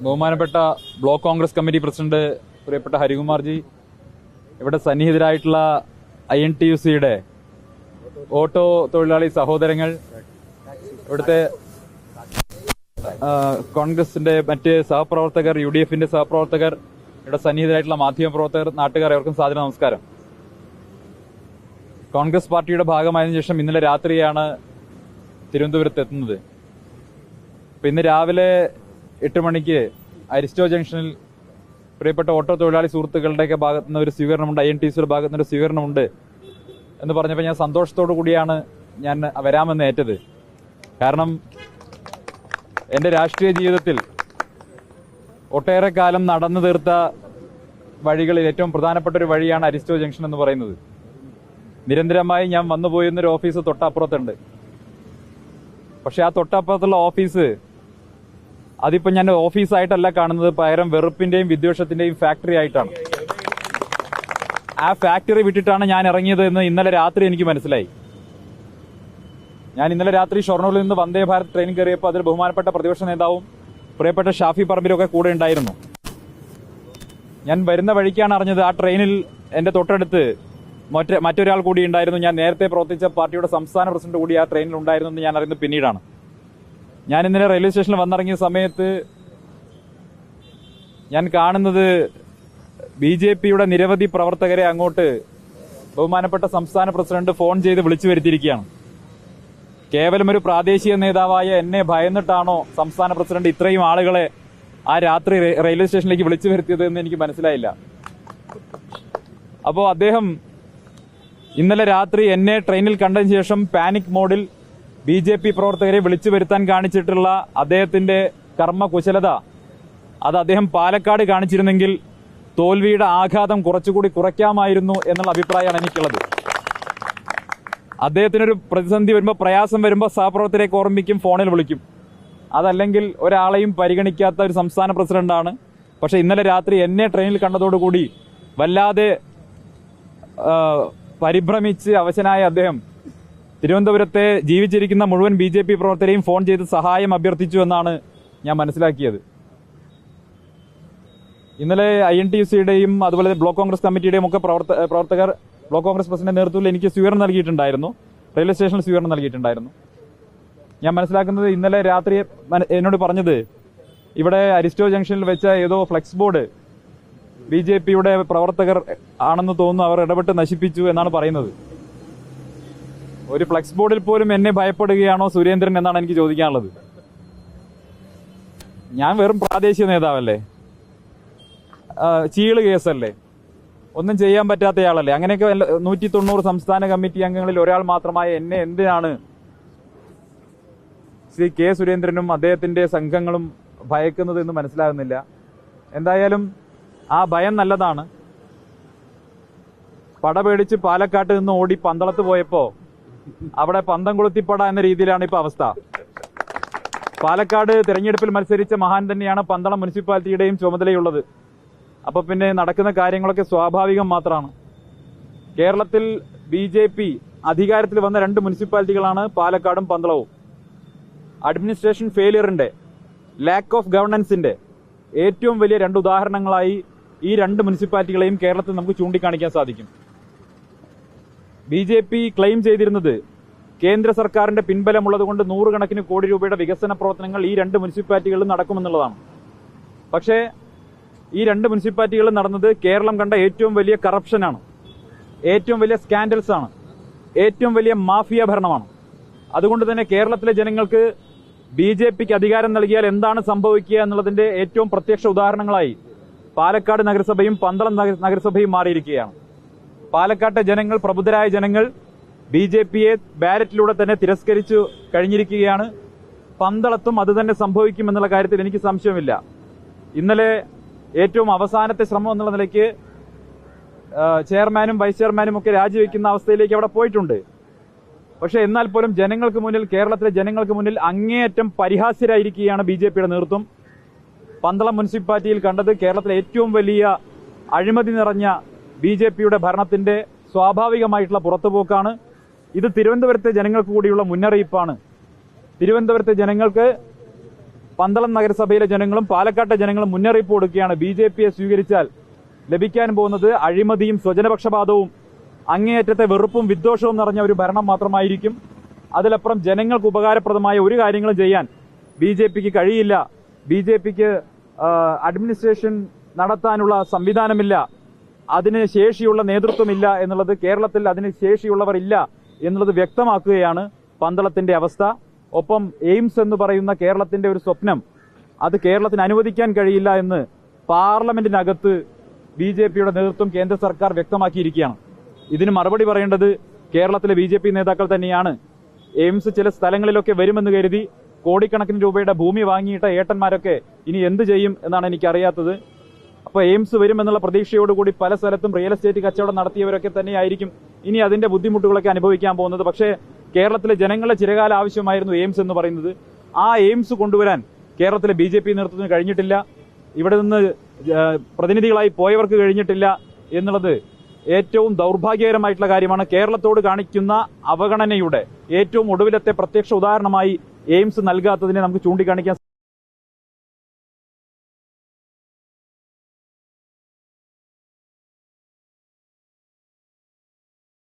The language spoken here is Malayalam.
ബഹുമാനപ്പെട്ട ബ്ലോക്ക് കോൺഗ്രസ് കമ്മിറ്റി പ്രസിഡന്റ് പ്രിയപ്പെട്ട ഹരികുമാർജി ഇവിടെ സന്നിഹിതരായിട്ടുള്ള ഐ എൻ ടി യു സിയുടെ ഓട്ടോ തൊഴിലാളി സഹോദരങ്ങൾ ഇവിടുത്തെ കോൺഗ്രസിന്റെ മറ്റ് സഹപ്രവർത്തകർ യു ഡി എഫിന്റെ സഹപ്രവർത്തകർ ഇവിടെ സന്നിഹിതരായിട്ടുള്ള മാധ്യമ പ്രവർത്തകർ നാട്ടുകാർ അവർക്കും സാധന നമസ്കാരം. കോൺഗ്രസ് പാർട്ടിയുടെ ഭാഗമായതിനു ശേഷം ഇന്നലെ രാത്രിയാണ് തിരുവനന്തപുരത്ത് എത്തുന്നത് ഇന്ന് രാവിലെ എട്ട് മണിക്ക് അരിസ്റ്റോ ജംഗ്ഷനിൽ പ്രിയപ്പെട്ട ഓട്ടോ തൊഴിലാളി സുഹൃത്തുക്കളുടെയൊക്കെ ഭാഗത്തു നിന്ന് ഒരു സ്വീകരണമുണ്ട്. ഐ എൻ ടി സിയുടെ ഭാഗത്തു നിന്ന് ഒരു സ്വീകരണമുണ്ട് എന്ന് പറഞ്ഞപ്പോൾ ഞാൻ സന്തോഷത്തോടു കൂടിയാണ് ഞാൻ വരാമെന്ന് ഏറ്റത്. കാരണം എന്റെ രാഷ്ട്രീയ ജീവിതത്തിൽ ഒട്ടേറെ കാലം നടന്നു തീർത്ത വഴികളിൽ ഏറ്റവും പ്രധാനപ്പെട്ട ഒരു വഴിയാണ് അരിസ്റ്റോ ജംഗ്ഷൻ എന്ന് പറയുന്നത്. നിരന്തരമായി ഞാൻ വന്നുപോയിരുന്നൊരു ഓഫീസ് തൊട്ടപ്പുറത്തുണ്ട്. പക്ഷെ ആ തൊട്ടപ്പുറത്തുള്ള ഓഫീസ് അതിപ്പോ ഞാൻ ഓഫീസായിട്ടല്ല കാണുന്നത്. പകരം വെറുപ്പിന്റെയും വിദ്വേഷത്തിന്റെയും ഫാക്ടറി ആയിട്ടാണ്. ആ ഫാക്ടറി വിട്ടിട്ടാണ് ഞാൻ ഇറങ്ങിയത് എന്ന് ഇന്നലെ രാത്രി എനിക്ക് മനസ്സിലായി. ഞാൻ ഇന്നലെ രാത്രി ഷൊർണൂരിൽ നിന്ന് വന്ദേ ഭാരത് ട്രെയിൻ കയറിയപ്പോൾ അതിൽ ബഹുമാനപ്പെട്ട പ്രതിപക്ഷ നേതാവും പ്രിയപ്പെട്ട ഷാഫി പറമ്പിലും ഒക്കെ കൂടെ ഉണ്ടായിരുന്നു. ഞാൻ വരുന്ന വഴിക്കാണ് അറിഞ്ഞത് ആ ട്രെയിനിൽ എന്റെ തൊട്ടടുത്ത് മറ്റ മറ്റൊരാൾ കൂടി ഉണ്ടായിരുന്നു. ഞാൻ നേരത്തെ പ്രവർത്തിച്ച പാർട്ടിയുടെ സംസ്ഥാന പ്രസിഡന്റ് കൂടി ആ ട്രെയിനിൽ ഉണ്ടായിരുന്നു എന്ന് ഞാൻ അറിയുന്നത് പിന്നീടാണ്. ഞാൻ ഇന്നലെ റെയിൽവേ സ്റ്റേഷനിൽ വന്നിറങ്ങിയ സമയത്ത് ഞാൻ കാണുന്നത് ബി ജെ പിയുടെ നിരവധി പ്രവർത്തകരെ അങ്ങോട്ട് ബഹുമാനപ്പെട്ട സംസ്ഥാന പ്രസിഡന്റ് ഫോൺ ചെയ്ത് വിളിച്ചു വരുത്തിയിരിക്കുകയാണ്. കേവലം ഒരു പ്രാദേശിക നേതാവായ എന്നെ ഭയന്നിട്ടാണോ സംസ്ഥാന പ്രസിഡന്റ് ഇത്രയും ആളുകളെ ആ രാത്രി റെയിൽവേ സ്റ്റേഷനിലേക്ക് വിളിച്ചു വരുത്തിയത് എന്ന് എനിക്ക് മനസ്സിലായില്ല. അപ്പോൾ അദ്ദേഹം ഇന്നലെ രാത്രി എന്നെ ട്രെയിനിൽ കണ്ടതിന് ശേഷം പാനിക് മോഡിൽ ബി ജെ പി പ്രവർത്തകരെ വിളിച്ചു വരുത്താൻ കാണിച്ചിട്ടുള്ള അദ്ദേഹത്തിന്റെ കർമ്മകുശലത. അത് അദ്ദേഹം പാലക്കാട് കാണിച്ചിരുന്നെങ്കിൽ തോൽവിയുടെ ആഘാതം കുറച്ചുകൂടി കുറയ്ക്കാമായിരുന്നു എന്നുള്ള അഭിപ്രായമാണ് എനിക്കുള്ളത്. അദ്ദേഹത്തിനൊരു പ്രതിസന്ധി വരുമ്പോൾ പ്രയാസം വരുമ്പോൾ സഹപ്രവർത്തകരെ ഓർമ്മിക്കും ഫോണിൽ വിളിക്കും. അതല്ലെങ്കിൽ ഒരാളെയും പരിഗണിക്കാത്ത ഒരു സംസ്ഥാന പ്രസിഡന്റാണ്. പക്ഷെ ഇന്നലെ രാത്രി എന്നെ ട്രെയിനിൽ കണ്ടതോടുകൂടി വല്ലാതെ പരിഭ്രമിച്ച് അവശനായ അദ്ദേഹം തിരുവനന്തപുരത്തെ ജീവിച്ചിരിക്കുന്ന മുഴുവൻ ബി ജെ പി പ്രവർത്തകരെയും ഫോൺ ചെയ്ത് സഹായം അഭ്യർത്ഥിച്ചു എന്നാണ് ഞാൻ മനസ്സിലാക്കിയത്. ഇന്നലെ ഐ എൻ ടി യു സിയുടെയും അതുപോലെ ബ്ലോക്ക് കോൺഗ്രസ് കമ്മിറ്റിയുടെയും ഒക്കെ പ്രവർത്ത പ്രവർത്തകർ ബ്ലോക്ക് കോൺഗ്രസ് പ്രസിഡന്റ് നേതൃത്വത്തിൽ എനിക്ക് സ്വീകരണം നൽകിയിട്ടുണ്ടായിരുന്നു. റെയിൽവേ സ്റ്റേഷനിൽ സ്വീകരണം നൽകിയിട്ടുണ്ടായിരുന്നു. ഞാൻ മനസ്സിലാക്കുന്നത് ഇന്നലെ രാത്രി എന്നോട് പറഞ്ഞത് ഇവിടെ അരിസ്റ്റോ ജംഗ്ഷനിൽ വെച്ച ഏതോ ഫ്ലെക്സ് ബോർഡ് ബി ജെ പിയുടെ പ്രവർത്തകർ ആണെന്ന് തോന്നുന്നു അവർ ഇടപെട്ട് നശിപ്പിച്ചു എന്നാണ് പറയുന്നത്. ഒരു ഫ്ലെക്സ് ബോർഡിൽ പോലും എന്നെ ഭയപ്പെടുകയാണോ സുരേന്ദ്രൻ എന്നാണ് എനിക്ക് ചോദിക്കാനുള്ളത്. ഞാൻ വെറും പ്രാദേശിക നേതാവല്ലേ? ചീൾ കേസല്ലേ? ഒന്നും ചെയ്യാൻ പറ്റാത്തയാളല്ലേ അങ്ങനെയൊക്കെ നൂറ്റി തൊണ്ണൂറ് സംസ്ഥാന കമ്മിറ്റി അംഗങ്ങളിൽ ഒരാൾ മാത്രമായ എന്നെ എന്തിനാണ് ശ്രീ കെ സുരേന്ദ്രനും അദ്ദേഹത്തിന്റെ സംഘങ്ങളും ഭയക്കുന്നത് എന്ന് മനസ്സിലാകുന്നില്ല. എന്തായാലും ആ ഭയം നല്ലതാണ്. പടപേടിച്ച് പാലക്കാട്ട് നിന്ന് ഓടി പന്തളത്ത് പോയപ്പോ അവിടെ പന്തം കൊളുത്തിപ്പട എന്ന രീതിയിലാണ് ഇപ്പൊ അവസ്ഥ. പാലക്കാട് തിരഞ്ഞെടുപ്പിൽ മത്സരിച്ച മഹാൻ തന്നെയാണ് പന്തളം മുനിസിപ്പാലിറ്റിയുടെയും ചുമതലയുള്ളത്. അപ്പൊ പിന്നെ നടക്കുന്ന കാര്യങ്ങളൊക്കെ സ്വാഭാവികം മാത്രമാണ്. കേരളത്തിൽ ബി ജെ പി അധികാരത്തിൽ വന്ന രണ്ട് മുനിസിപ്പാലിറ്റികളാണ് പാലക്കാടും പന്തളവും. അഡ്മിനിസ്ട്രേഷൻ ഫെയിലിയറിന്റെ ലാക്ക് ഓഫ് ഗവർണൻസിന്റെ ഏറ്റവും വലിയ രണ്ട് ഉദാഹരണങ്ങളായി ഈ രണ്ട് മുനിസിപ്പാലിറ്റികളെയും കേരളത്തിൽ നമുക്ക് ചൂണ്ടിക്കാണിക്കാൻ സാധിക്കും. ബി ജെ പി ക്ലെയിം ചെയ്തിരുന്നത് കേന്ദ്ര സർക്കാരിന്റെ പിൻബലമുള്ളത് കൊണ്ട് നൂറുകണക്കിന് കോടി രൂപയുടെ വികസന പ്രവർത്തനങ്ങൾ ഈ രണ്ട് മുനിസിപ്പാലിറ്റികളിലും നടക്കുമെന്നുള്ളതാണ്. പക്ഷേ ഈ രണ്ട് മുനിസിപ്പാലിറ്റികളിൽ നടന്നത് കേരളം കണ്ട ഏറ്റവും വലിയ കറപ്ഷനാണ് ഏറ്റവും വലിയ സ്കാൻഡൽസ് ആണ്. ഏറ്റവും വലിയ മാഫിയ ഭരണമാണ്. അതുകൊണ്ട് തന്നെ കേരളത്തിലെ ജനങ്ങൾക്ക് ബി ജെ പിക്ക് അധികാരം നൽകിയാൽ എന്താണ് സംഭവിക്കുക എന്നുള്ളതിന്റെ ഏറ്റവും പ്രത്യക്ഷ ഉദാഹരണങ്ങളായി പാലക്കാട് നഗരസഭയും പന്തളം നഗരസഭയും മാറിയിരിക്കുകയാണ്. പാലക്കാട്ടെ ജനങ്ങൾ പ്രബുദ്ധരായ ജനങ്ങൾ ബി ജെ പിയെ ബാലറ്റിലൂടെ തന്നെ തിരസ്കരിച്ചു കഴിഞ്ഞിരിക്കുകയാണ്. പന്തളത്തും അത് തന്നെ സംഭവിക്കുമെന്നുള്ള കാര്യത്തിൽ എനിക്ക് സംശയമില്ല. ഇന്നലെ ഏറ്റവും അവസാനത്തെ ശ്രമം എന്നുള്ള നിലയ്ക്ക് ചെയർമാനും വൈസ് ചെയർമാനും ഒക്കെ രാജിവെക്കുന്ന അവസ്ഥയിലേക്ക് അവിടെ പോയിട്ടുണ്ട്. പക്ഷേ എന്നാൽ പോലും ജനങ്ങൾക്ക് മുന്നിൽ കേരളത്തിലെ ജനങ്ങൾക്ക് മുന്നിൽ അങ്ങേയറ്റം പരിഹാസ്യരായിരിക്കുകയാണ് ബി ജെ പിയുടെ നേതൃത്വം. പന്തളം മുനിസിപ്പാലിറ്റിയിൽ കണ്ടത് കേരളത്തിലെ ഏറ്റവും വലിയ അഴിമതി നിറഞ്ഞ ബി ജെ പിയുടെ ഭരണത്തിന്റെ സ്വാഭാവികമായിട്ടുള്ള പുറത്തുപോക്കാണ്. ഇത് തിരുവനന്തപുരത്തെ ജനങ്ങൾക്ക് കൂടിയുള്ള മുന്നറിയിപ്പാണ്. തിരുവനന്തപുരത്തെ ജനങ്ങൾക്ക് പന്തളം നഗരസഭയിലെ ജനങ്ങളും പാലക്കാട്ടെ ജനങ്ങളും മുന്നറിയിപ്പ് കൊടുക്കുകയാണ്. ബി ജെ പിയെ സ്വീകരിച്ചാൽ ലഭിക്കാൻ പോകുന്നത് അഴിമതിയും സ്വജനപക്ഷപാതവും അങ്ങേയറ്റത്തെ വെറുപ്പും വിദ്വേഷവും നിറഞ്ഞ ഒരു ഭരണം മാത്രമായിരിക്കും. അതിലപ്പുറം ജനങ്ങൾക്ക് ഉപകാരപ്രദമായ ഒരു കാര്യങ്ങളും ചെയ്യാൻ ബി ജെ പിക്ക് കഴിയില്ല. ബി ജെ പിക്ക് അഡ്മിനിസ്ട്രേഷൻ നടത്താനുള്ള സംവിധാനമില്ല. അതിന് ശേഷിയുള്ള നേതൃത്വമില്ല എന്നുള്ളത് കേരളത്തിൽ അതിന് ശേഷിയുള്ളവർ ഇല്ല എന്നുള്ളത് വ്യക്തമാക്കുകയാണ് പന്തളത്തിന്റെ അവസ്ഥ. ഒപ്പം എയിംസ് എന്ന് പറയുന്ന കേരളത്തിന്റെ ഒരു സ്വപ്നം അത് കേരളത്തിന് അനുവദിക്കാൻ കഴിയില്ല എന്ന് പാർലമെന്റിനകത്ത് ബി ജെ പിയുടെ നേതൃത്വം കേന്ദ്ര സർക്കാർ വ്യക്തമാക്കിയിരിക്കുകയാണ്. ഇതിന് മറുപടി പറയേണ്ടത് കേരളത്തിലെ ബി ജെ പി നേതാക്കൾ തന്നെയാണ്. എയിംസ് ചില സ്ഥലങ്ങളിലൊക്കെ വരുമെന്ന് കരുതി കോടിക്കണക്കിന് രൂപയുടെ ഭൂമി വാങ്ങിയിട്ട ഏട്ടന്മാരൊക്കെ ഇനി എന്ത് ചെയ്യും എന്നാണ് എനിക്കറിയാത്തത്. അപ്പോൾ എയിംസ് വരുമെന്നുള്ള പ്രതീക്ഷയോടുകൂടി പല സ്ഥലത്തും റിയൽ എസ്റ്റേറ്റ് കച്ചവടം നടത്തിയവരൊക്കെ തന്നെയായിരിക്കും ഇനി അതിന്റെ ബുദ്ധിമുട്ടുകളൊക്കെ അനുഭവിക്കാൻ പോകുന്നത്. പക്ഷേ കേരളത്തിലെ ജനങ്ങളുടെ ചിരകാല ആവശ്യമായിരുന്നു എയിംസ് എന്ന് പറയുന്നത്. ആ എയിംസ് കൊണ്ടുവരാൻ കേരളത്തിലെ ബി ജെ പി നേതൃത്വത്തിന് കഴിഞ്ഞിട്ടില്ല. ഇവിടെ നിന്ന് പ്രതിനിധികളായി പോയവർക്ക് കഴിഞ്ഞിട്ടില്ല എന്നുള്ളത് ഏറ്റവും ദൗർഭാഗ്യകരമായിട്ടുള്ള കാര്യമാണ്. കേരളത്തോട് കാണിക്കുന്ന അവഗണനയുടെ ഏറ്റവും ഒടുവിലത്തെ പ്രത്യക്ഷ ഉദാഹരണമായി എയിംസ് നൽകാത്തതിനെ നമുക്ക് ചൂണ്ടിക്കാണിക്കാൻ